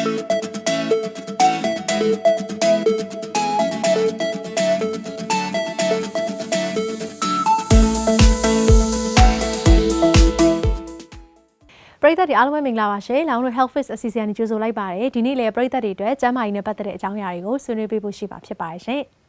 ပရိသတ်တွေအားလုံးပဲမင်္ဂလာပါရှင်။လောင်တို့ Health Fix အစီအစဉ်နဲ့ကြိုဆိုလိုက်ပါတယ်။ဒီနေ့လည်းပရိသတ်တွေအတွက်ကျန်းမာရေးနဲ့ပတ်သက်တဲ့အကြောင်းအရာတွေကိုဆွေးနွေးပေးဖို့ရှိပါဖြစ်ပါတယ်ရှင်။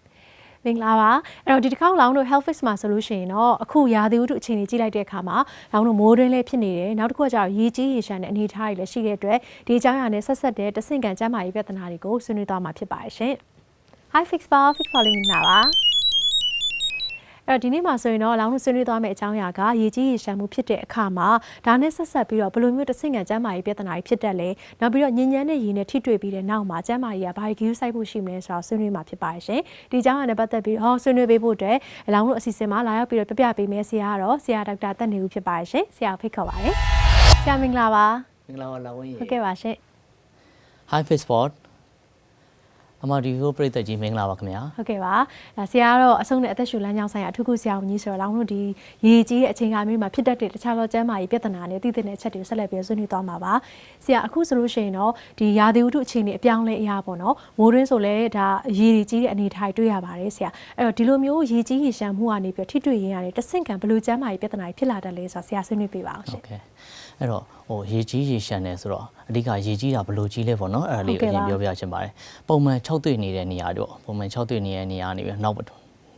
မင်္ဂလာပါ။အဲ့တော့ဒီတစ်ခေါက်လောင်တို့ Health Fix မှာဆိုလို့ရှိရင်တော့အခုရာသီဥတုအခြေအနေကြည့်လိုက်တဲ့အခါမှာလောင်တို့မိုးတွင်းလည်းဖြစ်နေတယ်။နောက်တစ်ခုကကျတော့ရေကြီးရေရှမ်းတဲ့အနေအထားတွေလည်းရှိတဲ့အတွက်ဒီအကြောင်းအရာနဲ့ဆက်ဆက်တဲ့တဆင့်ကန်ကျန်းမာရေးပြဿနာတွေကိုဆွေးနွေးသွားမှာဖြစ်ပါတယ်ရှင်။ Hi Fix ပါ Fix ပါလေးမင်္ဂလာပါ။ အဲ့တော့ဒီနေ့မှာဆိုရင်တော့လောင်လို့ဆွေးနွေးသွားမယ့်အကြောင်းအရာကရေကြီးရေရှမ်းမှုဖြစ်တဲ့အခါမှာဒါနဲ့ဆက်ဆက်ပြီးတော့ဘယ်လိုမျိုးတစ်ဆင့်ခံကျန်းမာရေးပြဿနာတွေဖြစ်တတ်လဲနောက်ပြီးတော့ညဉ့်ညမ်းတဲ့ရေနဲ့ထိတွေ့ပြီးတဲ့နောက်မှာကျန်းမာရေးကဘာတွေဂရုစိုက်ဖို့ရှိမလဲဆိုတော့ဆွေးနွေးမှာဖြစ်ပါတယ်ရှင်ဒီအကြောင်းအရာနဲ့ပတ်သက်ပြီးတော့ဆွေးနွေးပေးဖို့အတွက်လောင်လို့အစီအစဉ်မှာလာရောက်ပြီးတော့ပြပြပေးမယ်ဆရာကတော့ဆရာဒေါက်တာတက်နေဦးဖြစ်ပါတယ်ရှင်ဆရာဖိတ်ခေါ်ပါတယ်ဆရာမင်္ဂလာပါမင်္ဂလာပါလာဝင်းရေဟုတ်ကဲ့ပါရှင် Hi Fastport အမဒီကိုပြည့်သက်ကြီးမင်္ဂလာပါခင်ဗျာဟုတ်ကဲ့ပါဒါဆရာကတော့အဆုံးနဲ့အသက်ရှူလမ်းကြောင်းဆိုင်ရာအထူးကုဆရာဝန်ကြီးဆိုတော့လောင်းတို့ဒီရေကြီးတဲ့အချိန်ကာလမျိုးမှာဖြစ်တတ်တဲ့တခြားသောကျန်းမာရေးပြဿနာနဲ့တည်တဲ့အချက်တွေကိုဆက်လက်ပြီးဆွေးနွေးသွားမှာပါဆရာအခုဆိုလို့ရှိရင်တော့ဒီရာသီဥတုအခြေအနေအပြောင်းလဲအရာပေါ့နော်မိုးရင်းဆိုလဲဒါရေကြီးတဲ့အနေအထားတွေ့ရပါတယ်ဆရာအဲ့တော့ဒီလိုမျိုးရေကြီးရေရှမ်းမှုကနေပြီးထိတွေ့ရရင်ရတယ်တဆင့်ကံဘယ်လိုကျန်းမာရေးပြဿနာတွေဖြစ်လာတတ်လဲဆိုတာဆရာဆွေးနွေးပေးပါအောင်ရှင်ဟုတ်ကဲ့ အဲ့တော့ဟိုရေကြီးရေရှမ်းနေဆိုတော့အဓိကရေကြီးတာဘယ်လိုကြီးလဲပေါ့နော်အဲ့ဒါလေးဟုတ်ကိုကဲ့အရင်ပါပြောပြချင်ပါတယ်ပုံမှန်6တွေ့နေတဲ့နေရာတို့ပုံမှန်6တွေ့နေတဲ့နေရာနေပြီးနောက်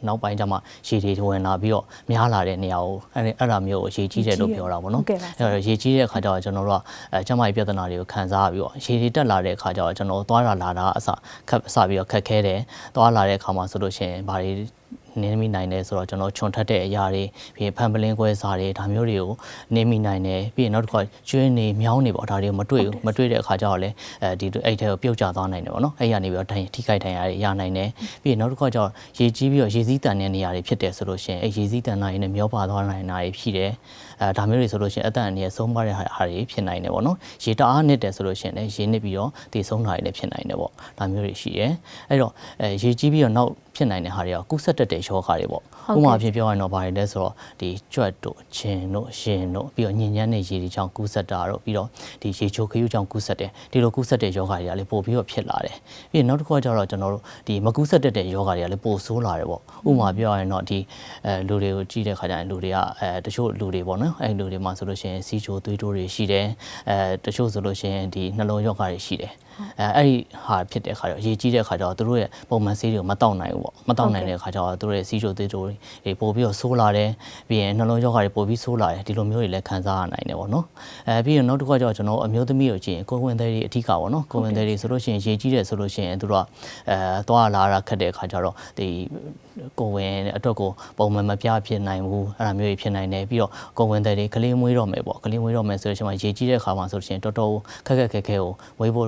နောက်ပိုင်းကျမှရေတွေဝင်လာပြီးတော့များလာတဲ့နေရာကိုအဲ့အဲ့ဒါမျိုးကိုရေကြီးတယ်လို့ပြောတာပေါ့နော်ဟုတ်ကဲ့ပါအဲ့တော့ရေကြီးတဲ့အခါကျတော့ကျွန်တော်တို့ကအဲကျန်းမာရေးပြဿနာတွေကိုခံစားပြီးတော့ရေတွေတက်လာတဲ့အခါကျတော့ကျွန်တော်တို့သွားရလာတာအစခက်အစပြီးတော့ခက်ခဲတယ်သွားလာတဲ့အခါမှာဆိုလို့ရှိရင်ဘာတွေ နင်းမိနိုင်တယ်ဆိုတော့ကျွန်တော်ခြုံထက်တဲ့အရာတွေပြီးရင်ဖန်ပလင်းကွဲစားတွေဒါမျိုးတွေကိုနင်းမိနိုင်တယ်ပြီးရင်နောက်တစ်ခါကျွေးနေမြောင်းနေပေါ့ဒါတွေကိုမတွေ့ဘူးမတွေ့တဲ့အခါကျတော့လေအဲဒီအဲ့ထဲကိုပြုတ်ကျသွားနိုင်တယ်ပေါ့နော်အဲ့ရနေပြီးတော့ထိုင်ထိခိုက်ထိုင်ရတွေရနိုင်တယ်ပြီးရင်နောက်တစ်ခါကျတော့ရေကြီးပြီးတော့ရေစည်းတန်တဲ့နေရာတွေဖြစ်တယ်ဆိုလို့ရှိရင်အဲ့ရေစည်းတန်နိုင်နဲ့မျောပါသွားနိုင်တာတွေဖြစ်တယ်အဲဒါမျိုးတွေဆိုလို့ရှိရင်အသက်အန္တရာယ်ဆုံးပါတဲ့ဟာတွေဖြစ်နိုင်တယ်ပေါ့နော်ရေတအားနစ်တယ်ဆိုလို့ရှိရင်လည်းရေနစ်ပြီးတော့တည်ဆုံးတာတွေလည်းဖြစ်နိုင်တယ်ပေါ့ဒါမျိုးတွေရှိတယ်အဲ့တော့အဲရေကြီးပြီးတော့နောက်ဖြစ်နိုင်တဲ့ဟာတွေကကုဆက်တက်တဲ့ယောဂါတွေပေါ့ဟုတ်ဥပကဲ့မာဖြစ်ပြောရရင်တော့ဘာတွေလဲဆိုတော့ဒီကြွက်တို့ချင်းတို့ရှင်တို့ပြီးတော့ညဉ့်ညမ်းတဲ့ရေတွေကြောင့်ကုဆက်တာတို့ပြီးတော့ဒီရေချိုခရုကြောင့်ကုဆက်တယ်ဒီလိုကုဆက်တဲ့ယောဂါတွေကလည်းပို့ပြီးတော့ဖြစ်လာတယ်ပြီးရင်နောက်တစ်ခုကကျတော့ကျွန်တော်တို့ဒီမကုဆက်တတ်တဲ့ယောဂါတွေကလည်းပို့ဆိုးလာတယ်ပေါ့ဥပမာပြောရရင်တော့ဒီအဲလူတွေကိုကြည့်တဲ့ခါကျရင်လူတွေကအဲတချို့လူတွေပေါ့နော်အဲလူတွေမှာဆိုလို့ရှိရင်စီချိုသွေးတိုးတွေရှိတယ်အဲတချို့ဆိုလို့ရှိရင်ဒီနှလုံးယောဂါတွေရှိတယ် အဲအဲ့ဒီဟာဖြစ်တဲ့ခါကျတော့ရေကြီးတဲ့ခါကျတော့သူတို့ရဲ့ပုံမှန်ဆေးတွေကိုမတောက်နိုင်ဘူးပေါ့မတောက်နိုင်တဲ့ခါကျတော့သူတို့ရဲ့စီချိုသွေးတိုးတွေပို့ပြီးတော့ဆိုးလာတယ်ပြီးရင်နှလုံးယောဂါတွေပို့ပြီးဆိုးလာတယ်ဒီလိုမျိုးတွေလည်းခံစားရနိုင်တယ်ပေါ့နော်အဲပြီးရင်နောက်တစ်ခါကျတော့ကျွန်တော်အမျိုးသမီးကိုကြည့်ရင်ကိုယ်ဝင်သေးတွေအထီးကပေါ့နော်ကိုယ်ဝင်သေးတွေဆိုလို့ရှိရင်ရေကြီးတယ်ဆိုလို့ရှိရင်သူတို့ကအဲသွားလာတာခက်တဲ့ခါကျတော့ဒီကိုယ်ဝင်အတွက်ကိုပုံမှန်မပြဖြစ်နိုင်ဘူးအဲ့ဒါမျိုးတွေဖြစ်နိုင်တယ်ပြီးတော့ကိုယ်ဝင်သေးတွေကလေးမွေးတော့မယ်ပေါ့ကလေးမွေးတော့မယ်ဆိုလို့ရှိရင်ရေကြီးတဲ့ခါမှာဆိုလို့ရှိရင်တော်တော်ခက်ခက်ခဲခဲကိုဝေးဖို့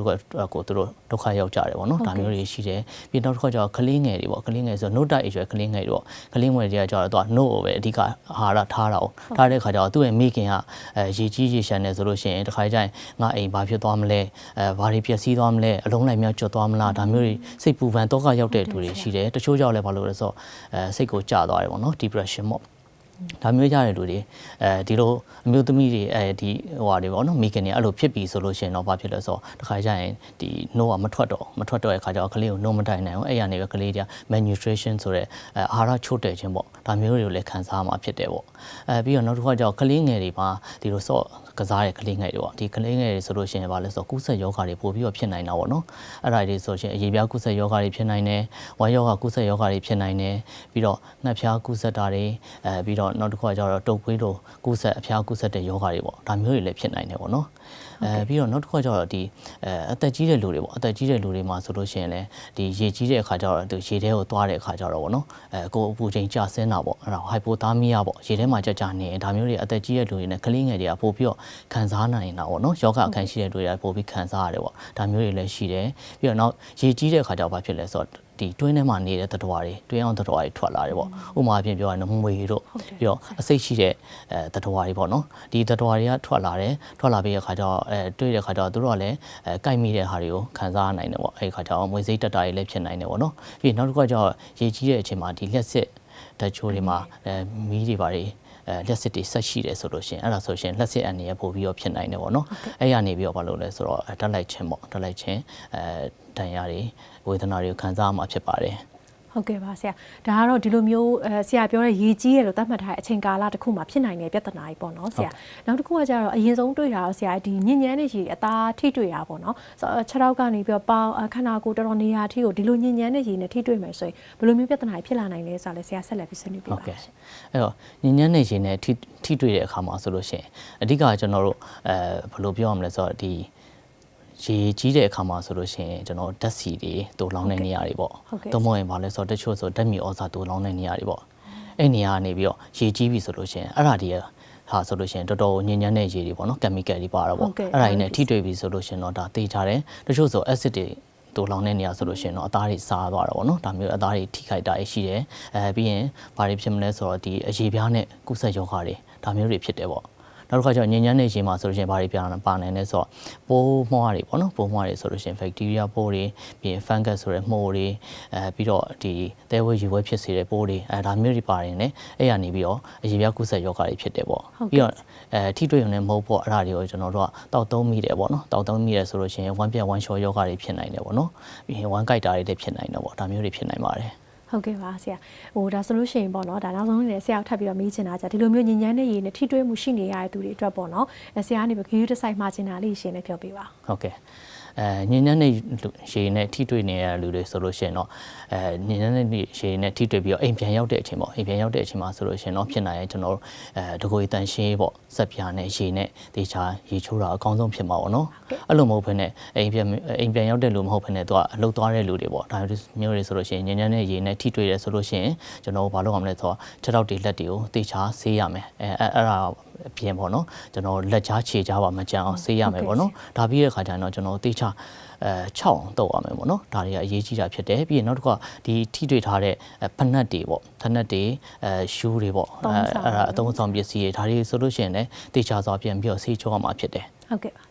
ကိုသူတို့ဒုက္ခရောက်ကြတယ်ပေါ့နော်ဒါမျိုးတွေရှိတယ်ပြီးနောက်တစ်ခါကျတော့ကလေးငယ်တွေပေါ့ကလေးငယ်ဆိုတော့ note တိုက်အရွယ်ကလေးငယ်တွေပေါ့ကလေးငယ်တွေကကျတော့သူက note ကိုပဲအဓိကအာဟာရထားတာ哦ထားတဲ့ခါကျတော့သူ့ရဲ့မိခင်ကအဲရေကြီးရေရှမ်းနေဆိုလို့ရှိရင်တစ်ခါကျရင်ငါအိမ်ဘာဖြစ်သွားမလဲအဲဘာတွေပျက်စီးသွားမလဲအလုံးလိုက်မြောက်ကျွတ်သွားမလားဒါမျိုးတွေစိတ်ပူပန်တော့ကရောက်တဲ့လူတွေရှိတယ်တချို့ကြောက်လဲဘာလို့လဲဆိုတော့အဲစိတ်ကိုကျသွားတယ်ပေါ့နော် depression ပေါ့ ဒါမျိုးကြတဲ့လူတွေအဲဒီလိုအမျိုးသမီးတွေအဲဒီဟိုဟာတွေပေါ့နော်မိခင်တွေအဲ့လိုဖြစ်ပြီဆိုလို့ရှိရင်တော့ဘာဖြစ်လဲဆိုတော့တစ်ခါကျရင်ဒီနှိုးကမထွက်တော့မထွက်တော့တဲ့ခါကျတော့ကလေးကိုနှိုးမတိုင်နိုင်ဘူးအဲ့ရနေပဲကလေးတွေက malnutrition ဆိုတဲ့အဲအာဟာရချို့တဲ့ခြင်းပေါ့ဒါမျိုးတွေကိုလည်းခံစားမှာဖြစ်တယ်ပေါ့အဲပြီးတော့နောက်တစ်ခါကျတော့ကလေးငယ်တွေမှာဒီလိုဆော့ကစားတဲ့ကလေးငယ်တွေပေါ့ဒီကလေးငယ်တွေဆိုလို့ရှိရင်ဘာလဲဆိုတော့ကူးဆက်ယောဂါတွေပို့ပြီးတော့ဖြစ်နိုင်တာပေါ့နော်အဲ့ဒါတွေဆိုရှင်အရေးပြားကူးဆက်ယောဂါတွေဖြစ်နိုင်တယ်ဝမ်းယောဂါကူးဆက်ယောဂါတွေဖြစ်နိုင်တယ်ပြီးတော့နှက်ဖျားကူးဆက်တာတွေအဲပြီးတော့နောက်တစ်ခုကကျတော့တုပ်ခွေးတို့ကူးဆက်အဖျားကူးဆက်တဲ့ယောဂါတွေပေါ့ဒါမျိုးတွေလည်းဖြစ်နိုင်တယ်ပေါ့နော်အဲပြီးတော့နောက်တစ်ခုကကျတော့ဒီအဲအသက်ကြီးတဲ့လူတွေပေါ့အသက်ကြီးတဲ့လူတွေမှာဆိုလို့ရှိရင်လည်းဒီရေကြီးတဲ့အခါကျတော့သူရေထဲကိုသွားတဲ့အခါကျတော့ပေါ့နော်အဲကိုယ်အပူချိန်ကျဆင်းတာပေါ့အဲ့ဒါဟိုက်ပိုသာမီးယာပေါ့ရေထဲမှာကြကြနေရင်ဒါမျိုးတွေအသက်ကြီးတဲ့လူတွေနဲ့ကလေးငယ်တွေကပို့ပြီးတော့ခံစားနိုင်တာပေါ့နော်ယောဂအခန်းရှိတဲ့လူတွေကပို့ပြီးခံစားရတယ်ပေါ့ဒါမျိုးတွေလည်းရှိတယ်ပြီးတော့နောက်ရေကြီးတဲ့အခါကျတော့ဘာဖြစ်လဲဆိုတော့ ဒီတွင်းထဲမှာနေတဲ့တတဝါတွေတွင်းအောင်တတဝါတွေထွက်လာတယ်ပေါ့ဥပမာအပြင်ပြောရရင်တော့မွေတို့ပြီးတော့အစိတ်ရှိတဲ့အဲတတဝါတွေပေါ့နော်ဒီတတဝါတွေကထွက်လာတယ်ထွက်လာပြီးတဲ့ခါကျတော့အဲတွေ့တဲ့ခါကျတော့သူတို့ကလည်းအဲကြိုက်မိတဲ့ဟာတွေကိုခံစားနိုင်တယ်ပေါ့အဲဒီခါကျတော့မွေစိတ်တက်တာတွေလည်းဖြစ်နိုင်တယ်ပေါ့နော်ပြီးနောက်တစ်ခါကျတော့ရေကြီးတဲ့အချိန်မှာဒီလက်စစ်ဓာတ်ချိုးတွေမှာအဲမီးတွေပါတွေ အဲလက်စစ်တွေဆက်ရှိတယ်ဆိုလို့ရှိရင်အဲ့ဒါဆိုရှင်လက်စစ်အန်ရပို့ပြီးတော့ဖြစ်နိုင်တယ်ပေါ့နော်အဲ့ရနေပြီးတော့ဘာလို့လဲဆိုတော့ဓာတ်လိုက်ခြင်းပေါ့ဓာတ်လိုက်ခြင်းအဲဒဏ်ရာတွေဝေဒနာတွေကိုခံစားရမှာဖြစ်ပါတယ် ဟုတ်ကဲ့ပါဆရာဒါကတော့ဒီလိုမျိုးအဲဆရာပြောတဲ့ရေကြီးရလို့သတ်မှတ်ထားတဲ့အချိန်ကာလတစ်ခုမှာဖြစ်နိုင်တဲ့ပြဿနာကြီးပေါ့နော်ဆရာနောက်တစ်ခုကကျတော့အရင်ဆုံးတွေ့တာတော့ဆရာဒီညဉ့်ညမ်းတဲ့ရေအသားထိတွေ့တာပေါ့နော်ဆိုတော့ခြေထောက်ကနေပြီးတော့ပေါင်ခန္ဓာကိုယ်တော်တော်နေရာထိကိုဒီလိုညဉ့်ညမ်းတဲ့ရေနဲ့ထိတွေ့မယ်ဆိုရင်ဘယ်လိုမျိုးပြဿနာကြီးဖြစ်လာနိုင်လဲဆိုတာလည်းဆရာဆက်လက်ပြီးဆွေးနွေးပြဟုတ်ပါကဲ့ရှင်အဲ့တော့ညဉ့်ညမ်းနေရှင်နဲ့ထိထိတွေ့တဲ့အခါမှာဆိုလို့ရှိရင်အဓိကကျွန်တော်တို့အဲဘယ်လိုပြောရမလဲဆိုတော့ဒီ ရေကြီးတဲ့အခါမှာဆိုလို့ရှိရင်ကျွန်တော်ဓာတ်စီတွေတူလောင်းတဲ့နေရာတွေပေါ့သို့မဟုတ်ရင်ဘာလဲဆိုတော့တချို့ဆိုဓာတ်မြေဩဇာတူလောင်းတဲ့နေရာတွေပေါ့အဲ့နေရာကနေပြီးတော့ရေကြီးပြီဆိုလို့ရှိရင်အဲ့ဒါတွေဟာဆိုလို့ရှိရင်တော်တော်ညဉ့်ညမ်းတဲ့ရေတွေပေါ့နော်ကက်မီကယ်တွေပါတော့ပေါ့အဲ့ဒါတွေနဲ့ထိတွေ့ပြီဆိုလို့ရှိရင်တော့ဒါတေးကြတယ်တချို့ဆို acid တွေတူလောင်းတဲ့နေရာဆိုလို့ရှိရင်တော့အသားတွေစားသွားတော့ဗောနော်ဒါမျိုးအသားတွေထိခိုက်တာရှိတယ်အဲပြီးရင်ဘာတွေဖြစ်မလဲဆိုတော့ဒီအရေပြားနဲ့ကုသယောဂါတွေဒါမျိုးတွေဖြစ်တယ်ဗော နောက်တစ်ခါကျတော့ညဉ့်ညမ်းနေချိန်မှာဆိုလို့ရှိရင်ဘာတွေပြန်ပါနိုင်လဲဆိုတော့ပိုးမွှားတွေပေါ့နော်ပိုးမွှားတွေဆိုလို့ရှိရင် bacteria ပိုးတွေပြီးရင် fungus ဆိုတဲ့မှုတွေအဲပြီးတော့ဒီသဲဝဲရေဝဲဖြစ်စေတဲ့ပိုးတွေအဲဒါမျိုးတွေပါတယ်နဲ့အဲ့ရနေပြီးတော့အရေပြားကုသယောဂါတွေဖြစ်တယ်ဗောပြီးတော့အဲထိတွေ့ရုံနဲ့မဟုတ်ပေါ့အဲ့ဒါတွေကိုကျွန်တော်တို့ကတောက်သုံးမိတယ်ဗောနော်တောက်သုံးမိတယ်ဆိုလို့ရှိရင် one ပြတ် one shot ယောဂါတွေဖြစ်နိုင်တယ်ဗောနော်ပြီးရင် one ကြိုက်တာတွေလည်းဖြစ်နိုင်တယ်ဗောဒါမျိုးတွေဖြစ်နိုင်ပါတယ် ဟုတ်ကဲ့ပါဆရာဟိုဒါဆိုလို့ရှိရင်ပေါ့နော်ဒါနောက်ဆုံးနေဆရာထပ်ပြီးတော့မေးချင်တာじゃဒီလိုမျိုးညဉ့်ညမ်းတဲ့ရေနဲ့ထိတွေ့မှုရှိနေရတဲ့သူတွေအတွက်ပေါ့နော်အဲဆရာကနေပြီးခရီးတစ်ဆိုင်မှာချင်တာလေးရှင်းလည်းပြောပြပါဟုတ်ကဲ့ အဲညဉ့်ညမ်းတဲ့ရေနဲ့ထိတွေ့နေရတဲ့လူတွေဆိုလို့ရှိရင်တော့အဲညဉ့်ညမ်းတဲ့ရေနဲ့ထိတွေ့ပြီးတော့အိမ်ပြန်ရောက်တဲ့အချိန်ပေါ့အိမ်ပြန်ရောက်တဲ့အချိန်မှာဆိုလို့ရှိရင်တော့ဖြစ်နိုင်ရင်ကျွန်တော်တို့အဲတကိုယ်တန်ရှင်းပေါ့ဆက်ပြားနဲ့ရေနဲ့တေချာရေချိုးတာအကောင်းဆုံးဖြစ်မှာပေါ့နော်အဲ့လိုမဟုတ်ဘဲနဲ့အိမ်ပြန်အိမ်ပြန်ရောက်တဲ့လူမဟုတ်ဘဲနဲ့သူကအလုတ်သွားတဲ့လူတွေပေါ့ဒါမျိုးတွေဆိုလို့ရှိရင်ညဉ့်ညမ်းတဲ့ရေနဲ့ထိတွေ့တယ်ဆိုလို့ရှိရင်ကျွန်တော်တို့ဘာလုပ်ရမလဲဆိုတော့ခြေထောက်တွေလက်တွေကိုတေချာဆေးရမယ်အဲအဲ့ဒါအပြင်ပေါ့နော်ကျွန်တော်လက်ချားခြေချားပါမကြမ်းအောင်ဆေးရမယ်ပေါ့နော်ဒါပြီးတဲ့ခါကျရင်တော့ကျွန်တော်တေချာအဲ6အောင်တုပ်ရမယ်ပေါ့နော်ဒါတွေကအရေးကြီးတာဖြစ်တယ်ပြီးရင်နောက်တစ်ခါဒီထိတွေ့ထားတဲ့ဖနက်တွေပေါ့ဖနက်တွေအဲရှူးတွေပေါ့အဲအဲ့ဒါအသုံးဆောင်ပစ္စည်းတွေဒါတွေဆိုလို့ရှိရင်လည်းတေချာစွာပြန်ပြီးတော့ဆေးချောရမှာဖြစ်တယ်ဟုတ်ကဲ့ပါ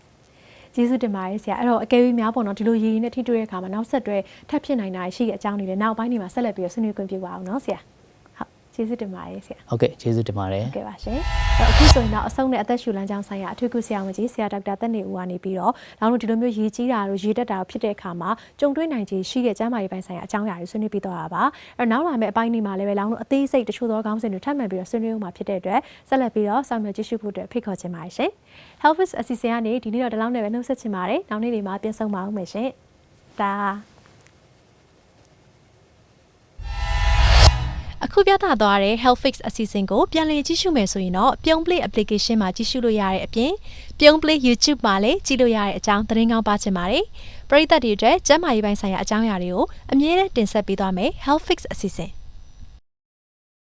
ကျေးဇူးတင်ပါတယ်ဆရာအဲ့တော့အကယ်၍များပေါ့နော်ဒီလိုရည်ရည်နဲ့ထိတွေ့တဲ့အခါမှာနောက်ဆက်တွဲထပ်ဖြစ်နိုင်တာရှိတဲ့အကြောင်းတွေလည်းနောက်ပိုင်းတွေမှာဆက်လက်ပြီးတော့ဆွေးနွေးခွင့်ပြုပါအောင်နော်ဆရာဟုတ် ကျေးဇူးတင်ပါတယ်ဆရာဟုတ်ကဲ့ကျေးဇူးတင်ပါတယ်ဟုတ်ကဲ့ပါရှင်အဲ့တော့အခုဆိုရင်တော့အဆုံးနဲ့အသက်ရှူလမ်းကြောင်းဆိုင်ရာအထူးကုဆရာဝန်ကြီးဆရာဒေါက်တာတက်နေဦးကနေပြီးတော့လောင်းတို့ဒီလိုမျိုးရေကြီးတာတို့ရေတက်တာတို့ဖြစ်တဲ့အခါမှာကြုံတွေ့နိုင်ခြေရှိတဲ့ကျန်းမာရေးပိုင်းဆိုင်ရာအကြောင်းအရာတွေဆွေးနွေးပြီးတော့တာပါအဲ့တော့နောက်လာမယ့်အပိုင်းတွေမှာလည်းပဲလောင်းတို့အသေးစိတ်တချို့သောခေါင်းစဉ်တွေထပ်မံပြီးတော့ဆွေးနွေးဦးမှာဖြစ်တဲ့အတွက်ဆက်လက်ပြီးတော့ဆောင်ရွက်ကြည့်ရှုဖို့အတွက်ဖိတ်ခေါ်ချင်ပါတယ်ရှင် Helvis အစီအစဉ်ကနေဒီနေ့တော့ဒီလောက်နဲ့ပဲနှုတ်ဆက်ချင်ပါတယ်နောက်နေ့တွေမှာပြန်ဆုံပါဦးမယ်ရှင်ဒါ အခုပြသသွားတဲ့ Health Fix အစီအစဉ်ကိုပြန်လည်ကြည့်ရှုမယ်ဆိုရင်တော့ပြုံး play application မှာကြည့်ရှုလို့ရတဲ့အပြင်ပြုံး play YouTube မှာလည်းကြည့်လို့ရတဲ့အကြောင်းသတင်းကောင်းပါချင်ပါတယ်ပရိသတ်တွေအတွက်ကျန်းမာရေးပိုင်းဆိုင်ရာအကြောင်းအရာတွေကိုအမြဲတမ်းတင်ဆက်ပေးသွားမယ် Health Fix အစီအစဉ်